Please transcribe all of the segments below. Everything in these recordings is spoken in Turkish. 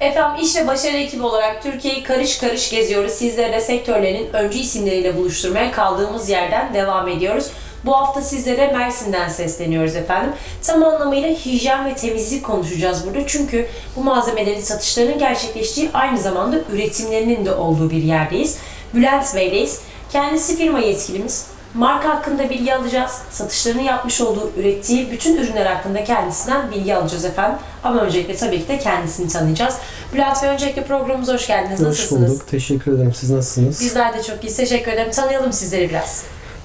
Efendim iş ve başarı ekibi olarak Türkiye'yi karış karış geziyoruz. Sizlere de sektörlerin öncü isimleriyle buluşturmaya kaldığımız yerden devam ediyoruz. Bu hafta sizlere Mersin'den sesleniyoruz efendim. Tam anlamıyla hijyen ve temizlik konuşacağız burada. Çünkü bu malzemelerin satışlarının gerçekleştiği aynı zamanda üretimlerinin de olduğu bir yerdeyiz. Bülent Bey'deyiz. Kendisi firma yetkilimiz. Marka hakkında bilgi alacağız. Satışlarını yapmış olduğu, ürettiği bütün ürünler hakkında kendisinden bilgi alacağız efendim. Ama öncelikle tabii ki de kendisini tanıyacağız. Bülent Bey öncelikle programımıza hoş geldiniz. Hoş Nasılsınız? bulduk. Teşekkür ederim. Siz nasılsınız? Bizler de çok iyi. Teşekkür ederim. Tanıyalım sizleri biraz.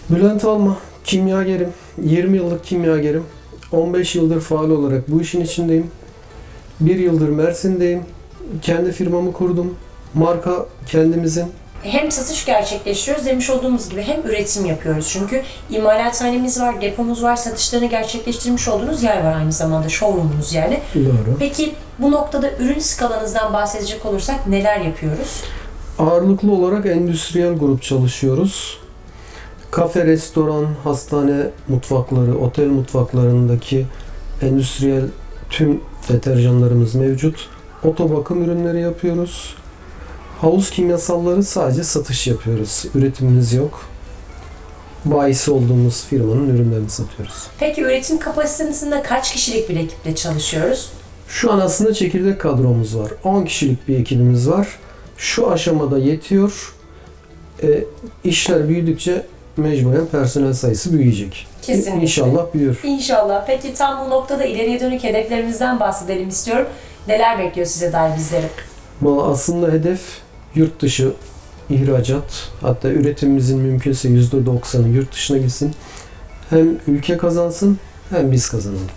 Bülent Alma, kimyagerim. 20 yıllık kimyagerim. 15 yıldır faal olarak bu işin içindeyim. 1 yıldır Mersin'deyim. Kendi firmamı kurdum. Marka kendimizin. Hem satış gerçekleştiriyoruz demiş olduğumuz gibi hem üretim yapıyoruz. Çünkü imalathanemiz var, depomuz var, satışlarını gerçekleştirmiş olduğunuz yer var aynı zamanda showroom'unuz yani. Doğru. Peki bu noktada ürün skalanızdan bahsedecek olursak neler yapıyoruz? Ağırlıklı olarak endüstriyel grup çalışıyoruz. Kafe, restoran, hastane mutfakları, otel mutfaklarındaki endüstriyel tüm deterjanlarımız mevcut. Oto bakım ürünleri yapıyoruz. Havuz kimyasalları sadece satış yapıyoruz. Üretimimiz yok. Bayisi olduğumuz firmanın ürünlerini satıyoruz. Peki üretim kapasitesinde kaç kişilik bir ekiple çalışıyoruz? Şu an aslında çekirdek kadromuz var. 10 kişilik bir ekibimiz var. Şu aşamada yetiyor. E, işler büyüdükçe mecburen personel sayısı büyüyecek. Kesinlikle. İnşallah büyür. İnşallah. Peki tam bu noktada ileriye dönük hedeflerimizden bahsedelim istiyorum. Neler bekliyor size dair bizleri? Valla aslında hedef yurt dışı ihracat. Hatta üretimimizin mümkünse %90'ı yurt dışına gitsin. Hem ülke kazansın hem biz kazanalım.